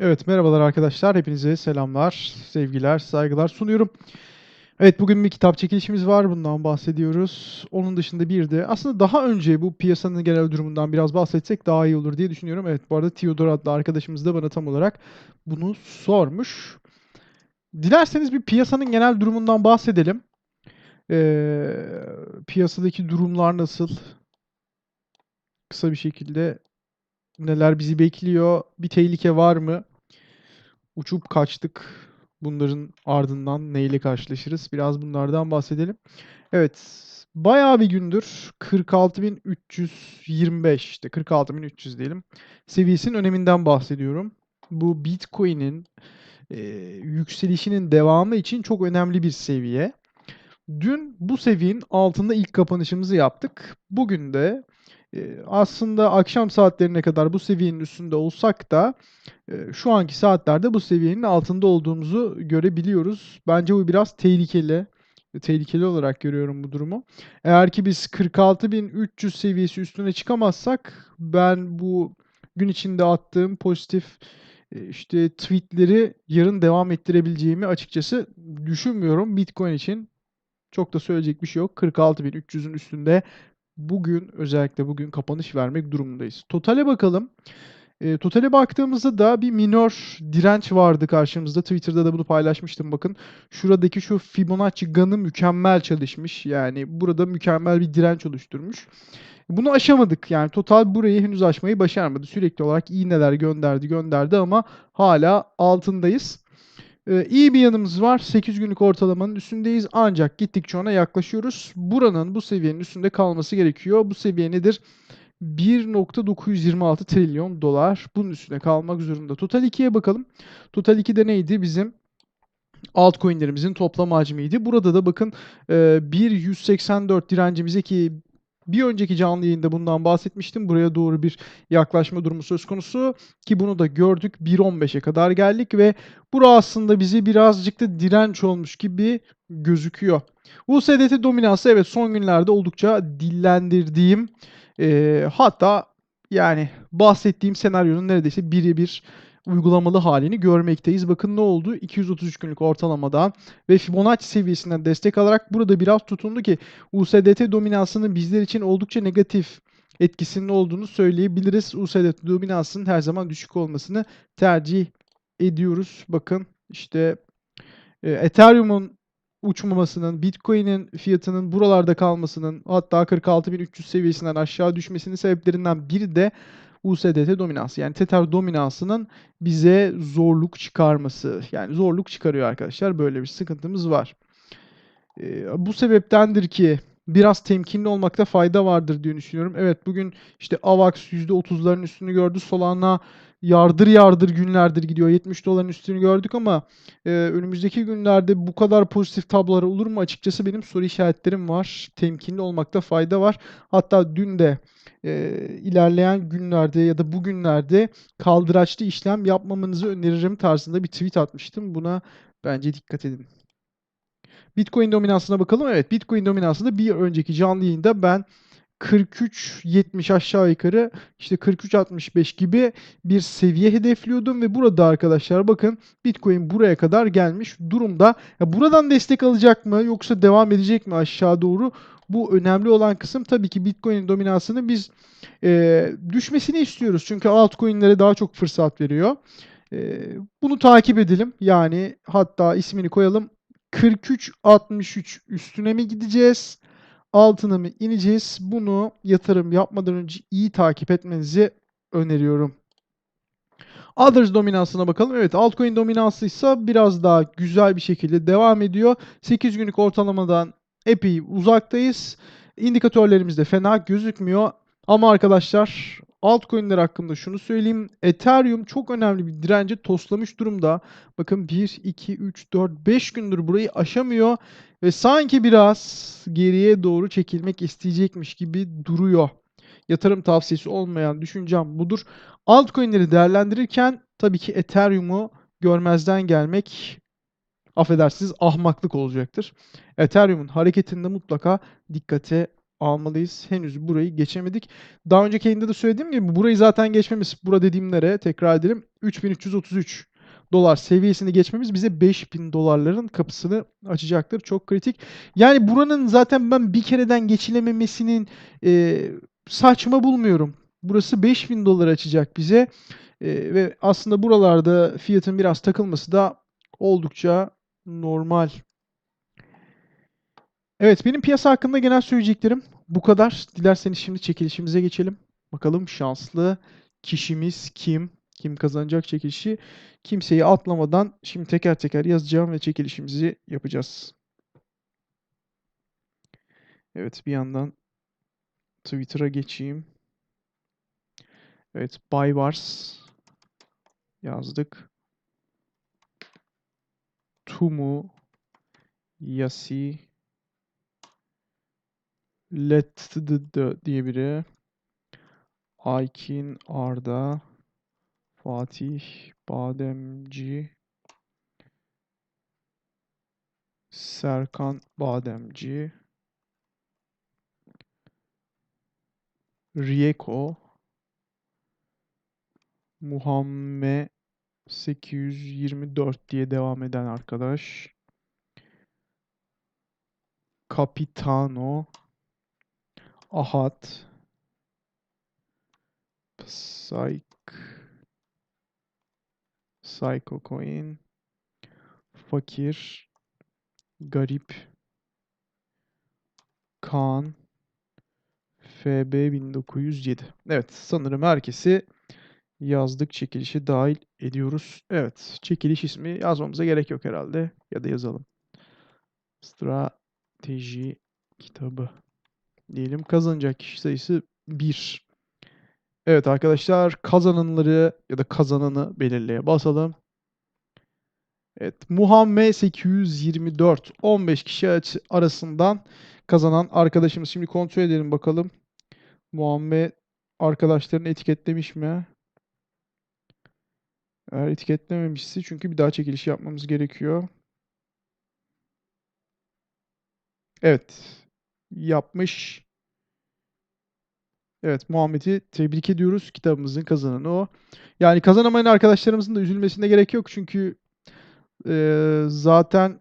Evet, merhabalar arkadaşlar. Hepinize selamlar, sevgiler, saygılar sunuyorum. Evet, bugün bir kitap çekilişimiz var. Bundan bahsediyoruz. Onun dışında bir de aslında daha önce bu piyasanın genel durumundan biraz bahsetsek daha iyi olur diye düşünüyorum. Evet, bu arada Theodor adlı arkadaşımız da bana tam olarak bunu sormuş. Dilerseniz bir piyasanın genel durumundan bahsedelim. Ee, piyasadaki durumlar nasıl? Kısa bir şekilde neler bizi bekliyor? Bir tehlike var mı? Uçup kaçtık. Bunların ardından neyle karşılaşırız? Biraz bunlardan bahsedelim. Evet, bayağı bir gündür 46.325 işte 46.300 diyelim seviyesinin öneminden bahsediyorum. Bu Bitcoin'in e, yükselişinin devamı için çok önemli bir seviye. Dün bu seviyenin altında ilk kapanışımızı yaptık. Bugün de aslında akşam saatlerine kadar bu seviyenin üstünde olsak da e, şu anki saatlerde bu seviyenin altında olduğumuzu görebiliyoruz. Bence bu biraz tehlikeli. Tehlikeli olarak görüyorum bu durumu. Eğer ki biz 46.300 seviyesi üstüne çıkamazsak ben bu gün içinde attığım pozitif e, işte tweetleri yarın devam ettirebileceğimi açıkçası düşünmüyorum Bitcoin için. Çok da söyleyecek bir şey yok. 46.300'ün üstünde bugün özellikle bugün kapanış vermek durumundayız. Totale bakalım. E, totale baktığımızda da bir minor direnç vardı karşımızda. Twitter'da da bunu paylaşmıştım bakın. Şuradaki şu Fibonacci ganı mükemmel çalışmış. Yani burada mükemmel bir direnç oluşturmuş. Bunu aşamadık. Yani total burayı henüz aşmayı başarmadı. Sürekli olarak iğneler gönderdi gönderdi ama hala altındayız. Ee, iyi bir yanımız var. 8 günlük ortalamanın üstündeyiz. Ancak gittikçe ona yaklaşıyoruz. Buranın bu seviyenin üstünde kalması gerekiyor. Bu seviye nedir? 1.926 trilyon dolar. Bunun üstüne kalmak zorunda. Total 2'ye bakalım. Total 2'de neydi? Bizim altcoin'lerimizin toplam hacmiydi. Burada da bakın 1.184 e, direncimize ki bir önceki canlı yayında bundan bahsetmiştim. Buraya doğru bir yaklaşma durumu söz konusu ki bunu da gördük. 1.15'e kadar geldik ve bura aslında bizi birazcık da direnç olmuş gibi gözüküyor. USDT dominansı evet son günlerde oldukça dillendirdiğim e, hatta yani bahsettiğim senaryonun neredeyse birebir uygulamalı halini görmekteyiz. Bakın ne oldu? 233 günlük ortalamadan ve Fibonacci seviyesinden destek alarak burada biraz tutundu ki USDT dominansının bizler için oldukça negatif etkisinin olduğunu söyleyebiliriz. USDT dominansının her zaman düşük olmasını tercih ediyoruz. Bakın işte e, Ethereum'un uçmamasının, Bitcoin'in fiyatının buralarda kalmasının hatta 46.300 seviyesinden aşağı düşmesinin sebeplerinden biri de USDT dominansı yani Tether dominansının bize zorluk çıkarması. Yani zorluk çıkarıyor arkadaşlar. Böyle bir sıkıntımız var. Ee, bu sebeptendir ki biraz temkinli olmakta fayda vardır diye düşünüyorum. Evet bugün işte AVAX %30'ların üstünü gördü. Solana yardır yardır günlerdir gidiyor. 70 doların üstünü gördük ama e, önümüzdeki günlerde bu kadar pozitif tablolar olur mu? Açıkçası benim soru işaretlerim var. Temkinli olmakta fayda var. Hatta dün de e, ilerleyen günlerde ya da bugünlerde kaldıraçlı işlem yapmamanızı öneririm tarzında bir tweet atmıştım. Buna bence dikkat edin. Bitcoin dominansına bakalım. Evet Bitcoin dominansında bir önceki canlı yayında ben 43-70 aşağı yukarı işte 43-65 gibi bir seviye hedefliyordum ve burada arkadaşlar bakın Bitcoin buraya kadar gelmiş durumda. Ya buradan destek alacak mı yoksa devam edecek mi aşağı doğru? Bu önemli olan kısım tabii ki Bitcoin'in dominansını biz e, düşmesini istiyoruz. Çünkü altcoin'lere daha çok fırsat veriyor. E, bunu takip edelim. Yani hatta ismini koyalım. 43-63 üstüne mi gideceğiz? Altına mı ineceğiz? Bunu yatırım yapmadan önce iyi takip etmenizi öneriyorum. Others dominansına bakalım. Evet altcoin dominansı biraz daha güzel bir şekilde devam ediyor. 8 günlük ortalamadan epey uzaktayız. İndikatörlerimiz de fena gözükmüyor. Ama arkadaşlar altcoin'ler hakkında şunu söyleyeyim. Ethereum çok önemli bir direnci toslamış durumda. Bakın 1, 2, 3, 4, 5 gündür burayı aşamıyor. Ve sanki biraz geriye doğru çekilmek isteyecekmiş gibi duruyor. Yatırım tavsiyesi olmayan düşüncem budur. Altcoin'leri değerlendirirken tabii ki Ethereum'u görmezden gelmek affedersiniz ahmaklık olacaktır. Ethereum'un hareketinde mutlaka dikkate almalıyız. Henüz burayı geçemedik. Daha önceki yayında da söylediğim gibi burayı zaten geçmemiz, bura dediğimlere tekrar edelim. 3333 dolar seviyesini geçmemiz bize 5000 dolarların kapısını açacaktır. Çok kritik. Yani buranın zaten ben bir kereden geçilememesinin e, saçma bulmuyorum. Burası 5000 dolar açacak bize. E, ve aslında buralarda fiyatın biraz takılması da oldukça normal. Evet benim piyasa hakkında genel söyleyeceklerim bu kadar. Dilerseniz şimdi çekilişimize geçelim. Bakalım şanslı kişimiz kim? Kim kazanacak çekilişi? Kimseyi atlamadan şimdi teker teker yazacağım ve çekilişimizi yapacağız. Evet bir yandan Twitter'a geçeyim. Evet Baybars yazdık. Tumu Yasi Let the, diye biri. Aykin Arda Fatih Bademci Serkan Bademci Rieko Muhammed 824 diye devam eden arkadaş. Capitano Ahat Psych. Psycho Coin. Fakir. Garip. Kaan. FB 1907 Evet sanırım herkesi yazdık çekilişi dahil ediyoruz. Evet çekiliş ismi yazmamıza gerek yok herhalde. Ya da yazalım. Strateji kitabı diyelim. Kazanacak kişi sayısı 1. Evet arkadaşlar kazananları ya da kazananı belirleye basalım. Evet Muhammed 824 15 kişi arasından kazanan arkadaşımız. Şimdi kontrol edelim bakalım. Muhammed arkadaşlarını etiketlemiş mi? Eğer etiketlememişse çünkü bir daha çekiliş yapmamız gerekiyor. Evet. Yapmış. Evet Muhammed'i tebrik ediyoruz. Kitabımızın kazananı o. Yani kazanamayan arkadaşlarımızın da üzülmesine gerek yok. Çünkü e, zaten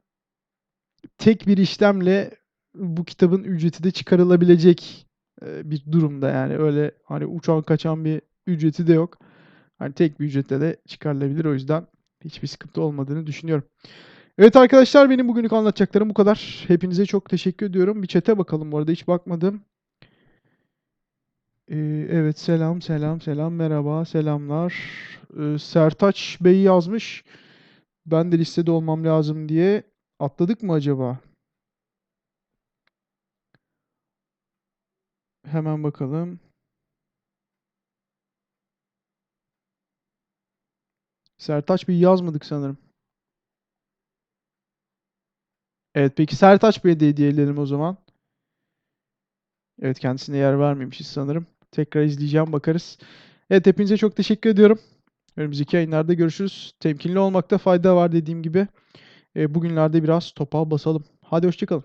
tek bir işlemle bu kitabın ücreti de çıkarılabilecek e, bir durumda. Yani öyle hani uçan kaçan bir ücreti de yok. Hani tek bir ücretle de çıkarılabilir. O yüzden hiçbir sıkıntı olmadığını düşünüyorum. Evet arkadaşlar benim bugünlük anlatacaklarım bu kadar. Hepinize çok teşekkür ediyorum. Bir çete bakalım bu arada hiç bakmadım. Ee, evet selam selam selam merhaba selamlar. Ee, Sertaç Bey yazmış. Ben de listede olmam lazım diye. Atladık mı acaba? Hemen bakalım. Sertaç Bey yazmadık sanırım. Evet peki Sertaç Bey'e de hediye edelim o zaman. Evet kendisine yer vermemişiz sanırım. Tekrar izleyeceğim bakarız. Evet hepinize çok teşekkür ediyorum. Önümüzdeki yayınlarda görüşürüz. Temkinli olmakta fayda var dediğim gibi. E, bugünlerde biraz topa basalım. Hadi hoşçakalın.